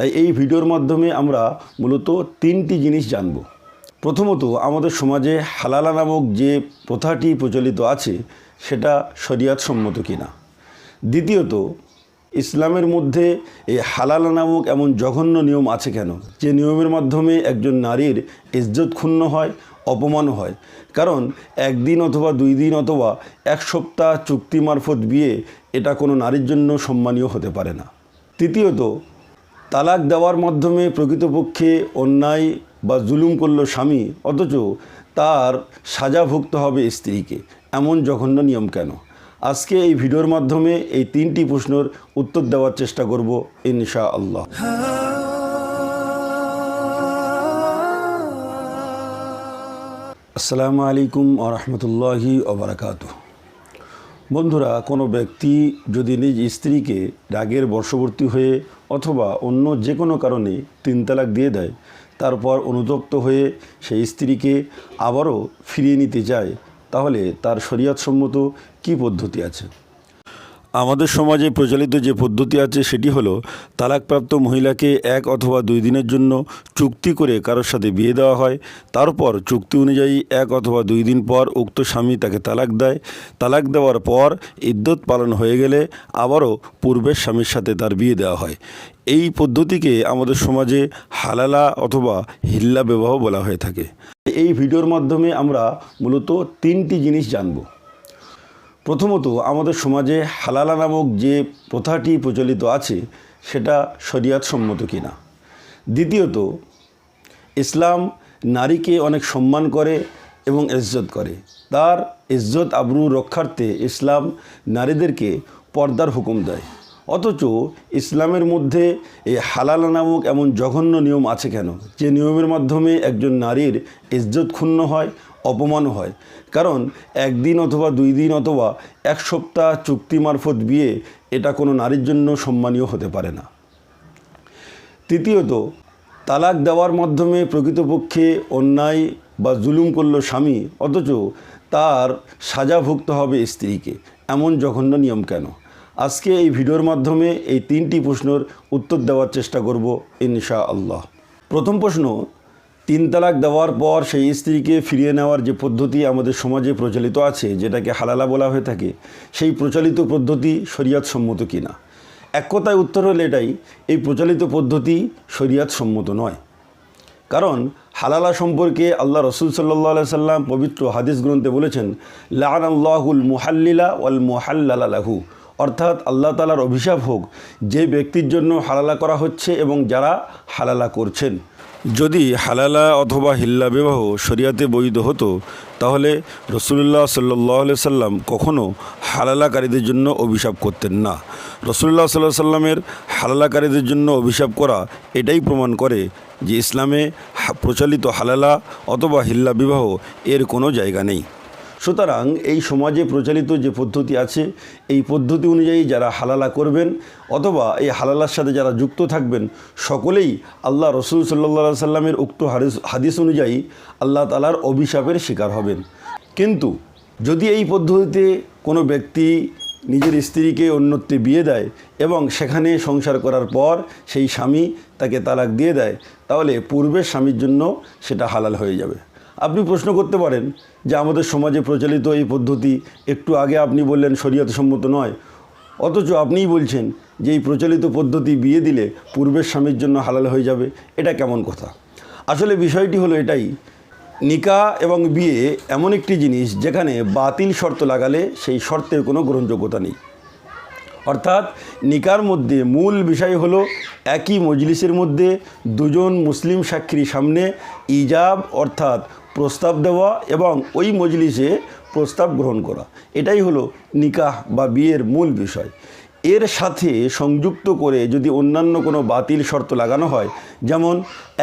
তাই এই ভিডিওর মাধ্যমে আমরা মূলত তিনটি জিনিস জানব। প্রথমত, আমাদের সমাজে হালালা নামক যে প্রথাটি প্রচলিত আছে, সেটা শরিয়াত সম্মত কিনা। দ্বিতীয়ত, ইসলামের মধ্যে এই হালালা নামক এমন জঘন্য নিয়ম আছে কেন? যে নিয়মের মাধ্যমে একজন নারীর ইজ্জত ক্ষুণ্ণ হয়, অপমান হয়। কারণ, একদিন অথবা দুই দিন অথবা এক সপ্তাহ চুক্তি মারফত বিয়ে এটা কোনো নারীর জন্য সম্মানীয় হতে পারে না। তৃতীয়ত তালাক দেওয়ার মাধ্যমে প্রকৃতপক্ষে অন্যায় বা জুলুম করল স্বামী, অথচ তার সাজা হবে স্ত্রীকে। এমন জঘন্য নিয়ম কেন? আজকে এই ভিডিওর মাধ্যমে এই তিনটি প্রশ্নের উত্তর দেওয়ার চেষ্টা করব ইনশা আল্লাহ আসসালামু আলাইকুম আরহামতুল্লাহি ওবরাকাত বন্ধুরা, কোনো ব্যক্তি যদি নিজ স্ত্রীকে রাগের বর্ষবর্তী হয়ে অথবা অন্য যে কোনো কারণে তিন তালাক দিয়ে দেয়, তারপর অনুতপ্ত হয়ে সেই স্ত্রীকে আবারও ফিরিয়ে নিতে চায়, তাহলে তার শরীয়তসম্মত কি পদ্ধতি আছে? আমাদের সমাজে প্রচলিত যে পদ্ধতি আছে সেটি হলো, তালাকপ্রাপ্ত মহিলাকে এক অথবা দুই দিনের জন্য চুক্তি করে কারোর সাথে বিয়ে দেওয়া হয়। তারপর চুক্তি অনুযায়ী এক অথবা দুই দিন পর উক্ত স্বামী তাকে তালাক দেয়। তালাক দেওয়ার পর ইদ্যত পালন হয়ে গেলে আবারও পূর্বের স্বামীর সাথে তার বিয়ে দেওয়া হয়। এই পদ্ধতিকে আমাদের সমাজে হালালা অথবা হিল্লা বিবাহ বলা হয়ে থাকে। এই ভিডিওর মাধ্যমে আমরা মূলত তিনটি জিনিস জানব। প্রথমত আমাদের সমাজে হালালা নামক যে প্রথাটি প্রচলিত আছে, সেটা শরিয়াত সম্মত কিনা। দ্বিতীয়ত, ইসলাম নারীকে অনেক সম্মান করে এবং ইজ্জত করে। তার ইজ্জত আবরু রক্ষার্থে ইসলাম নারীদেরকে পর্দার হুকুম দেয়। অথচ ইসলামের মধ্যে এই হালালা নামক এমন জঘন্য নিয়ম আছে কেন? যে নিয়মের মাধ্যমে একজন নারীর ইজ্জত ক্ষুণ্ণ হয় অপমান হয়। কারণ একদিন অথবা দুই দিন অথবা এক সপ্তাহ চুক্তি মারফত বিয়ে এটা কোনো নারীর জন্য সম্মানীয় হতে পারে না। তৃতীয়ত, তালাক দেওয়ার মাধ্যমে প্রকৃতপক্ষে অন্যায় বা জুলুম করল স্বামী, অথচ তার সাজা ভুগতে হবে স্ত্রীকে। এমন জঘন্য নিয়ম কেন? আজকে এই ভিডিওর মাধ্যমে এই তিনটি প্রশ্নের উত্তর দেওয়ার চেষ্টা করব ইনশা আল্লাহ প্রথম প্রশ্ন তিন তালাক দেওয়ার পর সেই স্ত্রীকে ফিরিয়ে নেওয়ার যে পদ্ধতি আমাদের সমাজে প্রচলিত আছে, যেটাকে হালালা বলা হয়ে থাকে, সেই প্রচলিত পদ্ধতি শরিয়াত সম্মত কিনা? এক কথায় উত্তর হলে এটাই, এই প্রচলিত পদ্ধতি শরিয়াত সম্মত নয়। কারণ হালালা সম্পর্কে আল্লাহ রসুল সাল্লাহ সাল্লাম পবিত্র হাদিস গ্রন্থে বলেছেন লান আল্লাহুল মুহাল্লিলা ওয়াল মুহাল্লালাহু অর্থাৎ আল্লাহ তালার অভিশাপ হোক, যে ব্যক্তির জন্য হালালা করা হচ্ছে এবং যারা হালালা করছেন। যদি হালালা অথবা হিল্লা বিবাহ শরিয়াতে বৈধ হতো, তাহলে রসুল্লাহ সাল্লাহ সাল্লাম কখনও হালালাকারীদের জন্য অভিশাপ করতেন না। রসুল্লাহ সাল্লাহ সাল্লামের হালালাকারীদের জন্য অভিশাপ করা এটাই প্রমাণ করে যে ইসলামে প্রচলিত হালালা অথবা হিল্লা বিবাহ এর কোনো জায়গা নেই। সুতরাং এই সমাজে প্রচলিত যে পদ্ধতি আছে, এই পদ্ধতি অনুযায়ী যারা হালালা করবেন অথবা এই হালালার সাথে যারা যুক্ত থাকবেন, সকলেই আল্লাহ রসুল সাল্লা সাল্লামের উক্ত হাদিস হাদিস অনুযায়ী আল্লাহ তালার অভিশাপের শিকার হবেন। কিন্তু যদি এই পদ্ধতিতে কোনো ব্যক্তি নিজের স্ত্রীকে অন্যত্রে বিয়ে দেয় এবং সেখানে সংসার করার পর সেই স্বামী তাকে তালাক দিয়ে দেয়, তাহলে পূর্বের স্বামীর জন্য সেটা হালাল হয়ে যাবে। আপনি প্রশ্ন করতে পারেন যে আমাদের সমাজে প্রচলিত এই পদ্ধতি একটু আগে আপনি বললেন শরীয়ত সম্মত নয়। অথচ আপনিই বলছেন যে এই প্রচলিত পদ্ধতি বিয়ে দিলে পূর্বের স্বামীর জন্য হালাল হয়ে যাবে। এটা কেমন কথা? আসলে বিষয়টি হলো এটাই। নিকা এবং বিয়ে এমন একটি জিনিস যেখানে বাতিল শর্ত লাগালে সেই শর্তের কোনো গ্রহণযোগ্যতা নেই। অর্থাৎ নিকার মধ্যে মূল বিষয় হলো একই মজলিসের মধ্যে দুজন মুসলিম সাক্ষীর সামনে ইজাব অর্থাৎ প্রস্তাব দেওয়া এবং ওই মজলিসে প্রস্তাব গ্রহণ করা। এটাই হলো নিকাহ বা বিয়ের মূল বিষয়। এর সাথে সংযুক্ত করে যদি অন্যান্য কোনো বাতিল শর্ত লাগানো হয়, যেমন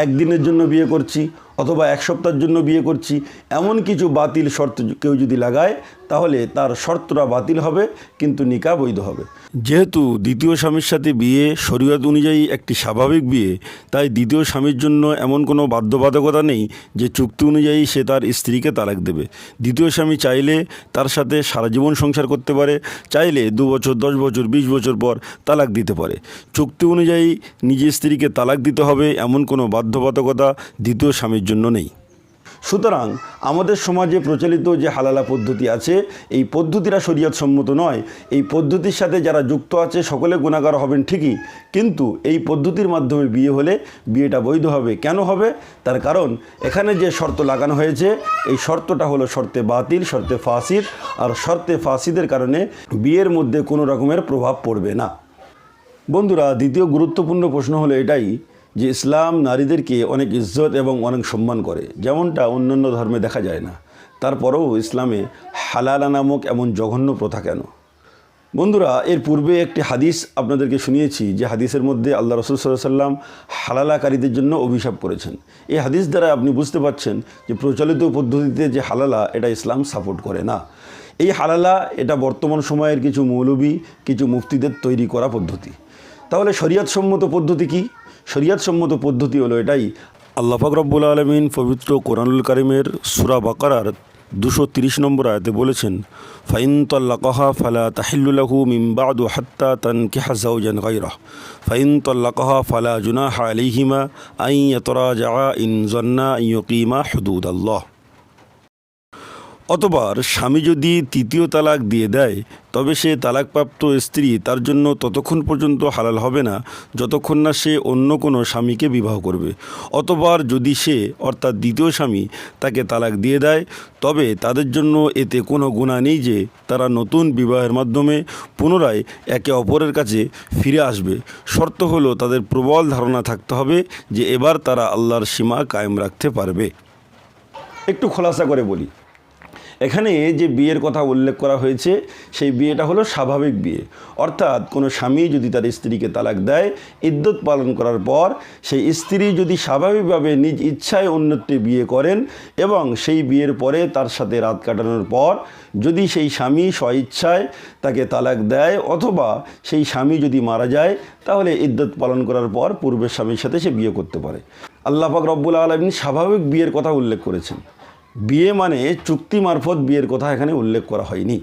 একদিনের জন্য বিয়ে করছি অথবা এক সপ্তাহের জন্য বিয়ে করছি, এমন কিছু বাতিল শর্ত কেউ যদি লাগায়, তাহলে তার শর্তটা বাতিল হবে, কিন্তু নিকা বৈধ হবে। যেহেতু দ্বিতীয় স্বামীর সাথে বিয়ে শরীয়ত অনুযায়ী একটি স্বাভাবিক বিয়ে, তাই দ্বিতীয় স্বামীর জন্য এমন কোনো বাধ্যবাধকতা নেই যে চুক্তি অনুযায়ী সে তার স্ত্রীকে তালাক দেবে। দ্বিতীয় স্বামী চাইলে তার সাথে সারা জীবন সংসার করতে পারে, চাইলে দু বছর, দশ বছর, বিশ বছর পর তালাক দিতে পারে। চুক্তি অনুযায়ী নিজের স্ত্রীকে তালাক দিতে হবে এমন কোনো বাধ্যবাধকতা দ্বিতীয় স্বামীর জন্য নেই। সুতরাং আমাদের সমাজে প্রচলিত যে হালালা পদ্ধতি আছে, এই পদ্ধতিরা শরীয়ত সম্মত নয়। এই পদ্ধতির সাথে যারা যুক্ত আছে, সকলে গুণাগার হবেন ঠিকই। কিন্তু এই পদ্ধতির মাধ্যমে বিয়ে হলে বিয়েটা বৈধ হবে। কেন হবে? তার কারণ, এখানে যে শর্ত লাগানো হয়েছে, এই শর্তটা হলো শর্তে বাতিল, শর্তে ফাসিদ আর শর্তে ফাসিদের কারণে বিয়ের মধ্যে কোনো রকমের প্রভাব পড়বে না। বন্ধুরা, দ্বিতীয় গুরুত্বপূর্ণ প্রশ্ন হলো এটাই যে ইসলাম নারীদেরকে অনেক ইজ্জত এবং অনেক সম্মান করে। যেমনটা অন্যান্য ধর্মে দেখা যায় না। তারপরেও ইসলামে হালালা নামক এমন জঘন্য প্রথা কেন? বন্ধুরা, এর পূর্বে একটি হাদিস আপনাদেরকে শুনিয়েছি যে হাদিসের মধ্যে আল্লাহ রসুল সাল্লাহ সাল্লাম হালালাকারীদের জন্য অভিশাপ করেছেন। এই হাদিস দ্বারা আপনি বুঝতে পারছেন যে প্রচলিত পদ্ধতিতে যে হালালা, এটা ইসলাম সাপোর্ট করে না। এই হালালা, এটা বর্তমান সময়ের কিছু মৌলবী, কিছু মুফতিদের তৈরি করা পদ্ধতি। তাহলে শরিয়াত সম্মত পদ্ধতি কি? শরিয়াত সম্মত পদ্ধতি হলো এটাই। আল্লাহ ফাকরবুল আলমিন পবিত্র কোরআনুল কারিমের সুরা বাকারার দুশো তিরিশ নম্বর আয়াতে বলেছেন, ফাইন তল্লাকহা ফালা তাহিল্লুলাহু মিম্বাদু হাত্তা তান কেহাজাউজান গাইরা ফাইন তল্লাকহা ফালা জুনাহা আলিহিমা আইয়া তরা জা ইন জন্না ইয়কিমা হদুদ আল্লাহ অতবার স্বামী যদি তৃতীয় তালাক দিয়ে দেয়, তবে সে তালাকপ্রাপ্ত স্ত্রী তার জন্য ততক্ষণ পর্যন্ত হালাল হবে না, যতক্ষণ না সে অন্য কোনো স্বামীকে বিবাহ করবে। অতবার যদি সে, অর্থাৎ দ্বিতীয় স্বামী, তাকে তালাক দিয়ে দেয়, তবে তাদের জন্য এতে কোনো গুণা নেই যে তারা নতুন বিবাহের মাধ্যমে পুনরায় একে অপরের কাছে ফিরে আসবে। শর্ত হলো তাদের প্রবল ধারণা থাকতে হবে যে এবার তারা আল্লাহর সীমা কায়েম রাখতে পারবে। একটু খোলাসা করে বলি। এখানে যে বিয়ের কথা উল্লেখ করা হয়েছে, সেই বিয়েটা হলো স্বাভাবিক বিয়ে। অর্থাৎ কোনো স্বামী যদি তার স্ত্রীকে তালাক দেয়, ইদ্যত পালন করার পর সেই স্ত্রী যদি স্বাভাবিকভাবে নিজ ইচ্ছায় অন্যত্রে বিয়ে করেন এবং সেই বিয়ের পরে তার সাথে রাত কাটানোর পর যদি সেই স্বামী স্বইচ্ছায় তাকে তালাক দেয় অথবা সেই স্বামী যদি মারা যায়, তাহলে ইদ্যত পালন করার পর পূর্বের স্বামীর সাথে সে বিয়ে করতে পারে। আল্লাহ পাক রব্বুল আলমিন স্বাভাবিক বিয়ের কথা উল্লেখ করেছেন। বিয়ে মানে চুক্তি মারফত বিয়ের কথা এখানে উল্লেখ করা হয়নি।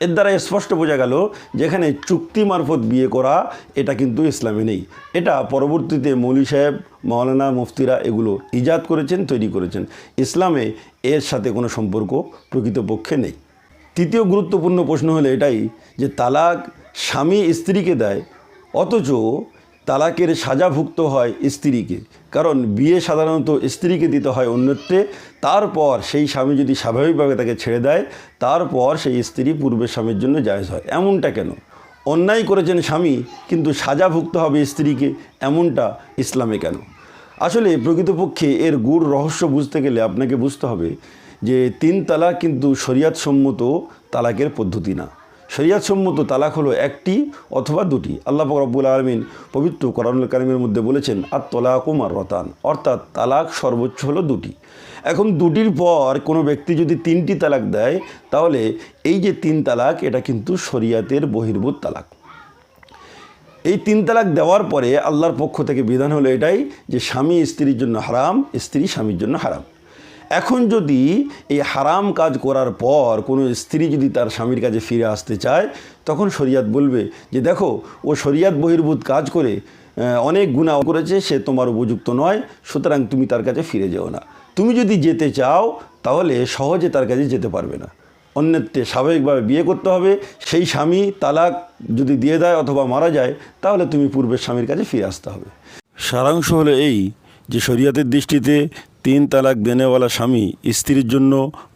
এর দ্বারা স্পষ্ট বোঝা গেল যেখানে চুক্তি মারফত বিয়ে করা, এটা কিন্তু ইসলামে নেই। এটা পরবর্তীতে মৌলী সাহেব, মৌলানা মুফতিরা এগুলো ইজাদ করেছেন, তৈরি করেছেন। ইসলামে এর সাথে কোনো সম্পর্ক প্রকৃতপক্ষে নেই। তৃতীয় গুরুত্বপূর্ণ প্রশ্ন হলো এটাই যে তালাক স্বামী স্ত্রীকে দেয়, অথচ তালাকের সাজাভুক্ত হয় স্ত্রীকে। কারণ বিয়ে সাধারণত স্ত্রীকে দিতে হয় অন্যত্রে। তারপর সেই স্বামী যদি স্বাভাবিকভাবে তাকে ছেড়ে দেয়, তারপর সেই স্ত্রী পূর্বের স্বামীর জন্য জায়জ হয়। এমনটা কেন? অন্যায় করেছেন স্বামী, কিন্তু সাজাভুক্ত হবে স্ত্রীকে, এমনটা ইসলামে কেন? আসলে প্রকৃতপক্ষে এর গুড় রহস্য বুঝতে গেলে আপনাকে বুঝতে হবে যে তিন তালাক কিন্তু শরিয়াতসম্মত তালাকের পদ্ধতি না। শরিয়াতসম্মত তালাক হলো একটি অথবা দুটি। আল্লাহ রব্বুল আলমিন পবিত্র করানুল কারিমের মধ্যে বলেছেন আর তলাকুমার রতান অর্থাৎ তালাক সর্বোচ্চ হলো দুটি। এখন দুটির পর কোনো ব্যক্তি যদি তিনটি তালাক দেয়, তাহলে এই যে তিন তালাক, এটা কিন্তু শরিয়াতের বহির্ভূত তালাক। এই তিন তালাক দেওয়ার পরে আল্লাহর পক্ষ থেকে বিধান হলো এটাই যে স্বামী স্ত্রীর জন্য হারাম, স্ত্রী স্বামীর জন্য হারাম। এখন যদি এই হারাম কাজ করার পর কোনো স্ত্রী যদি তার স্বামীর কাছে ফিরে আসতে চায়, তখন শরিয়াত বলবে যে, দেখো, ও শরিয়াত বহির্ভূত কাজ করে অনেক গুণা করেছে, সে তোমার উপযুক্ত নয়, সুতরাং তুমি তার কাছে ফিরে যেও না। তুমি যদি যেতে চাও, তাহলে সহজে তার কাছে যেতে পারবে না। অন্যত্রে স্বাভাবিকভাবে বিয়ে করতে হবে, সেই স্বামী তালাক যদি দিয়ে দেয় অথবা মারা যায়, তাহলে তুমি পূর্বের স্বামীর কাছে ফিরে আসতে হবে। সারাংশ হলো এই যে, শরিয়াতের দৃষ্টিতে তিন তালাক দেনেওয়ালা স্বামী স্ত্রীর জন্য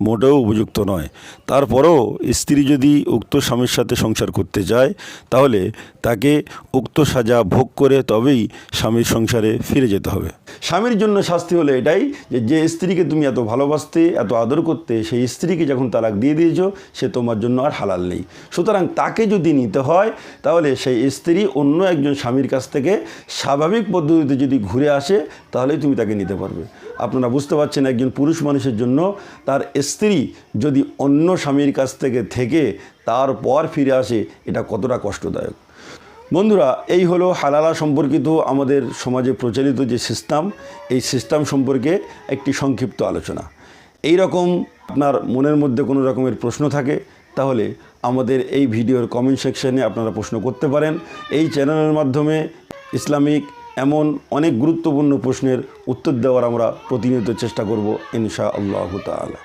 মোটেও উপযুক্ত নয়। তারপরেও স্ত্রী যদি উক্ত স্বামীর সাথে সংসার করতে চায় তাহলে তাকে উক্ত সাজা ভোগ করে তবেই স্বামীর সংসারে ফিরে যেতে হবে। স্বামীর জন্য শাস্তি হলো এটাই যে যে স্ত্রীকে তুমি এত ভালোবাসতে, এত আদর করতে, সেই স্ত্রীকে যখন তালাক দিয়ে দিয়েছ, সে তোমার জন্য আর হালাল নেই। সুতরাং তাকে যদি নিতে হয়, তাহলে সেই স্ত্রী অন্য একজন স্বামীর কাছ থেকে স্বাভাবিক পদ্ধতিতে যদি ঘুরে আসে, তাহলেই তুমি তাকে নিতে পারবে। আপনার বুঝতে পারছেন একজন পুরুষ মানুষের জন্য তার স্ত্রী যদি অন্য স্বামীর কাছ থেকে থেকে তারপর ফিরে আসে, এটা কতটা কষ্টদায়ক। বন্ধুরা, এই হলো হালালা সম্পর্কিত আমাদের সমাজে প্রচলিত যে সিস্টেম এই সিস্টেম সম্পর্কে একটি সংক্ষিপ্ত আলোচনা। এই রকম আপনার মনের মধ্যে কোনো রকমের প্রশ্ন থাকে, তাহলে আমাদের এই ভিডিওর কমেন্ট সেকশানে আপনারা প্রশ্ন করতে পারেন। এই চ্যানেলের মাধ্যমে ইসলামিক এমন অনেক গুরুত্বপূর্ণ প্রশ্নের উত্তর দেওয়ার আমরা প্রতিনিয়ত চেষ্টা করব ইনশা আল্লাহ তালা.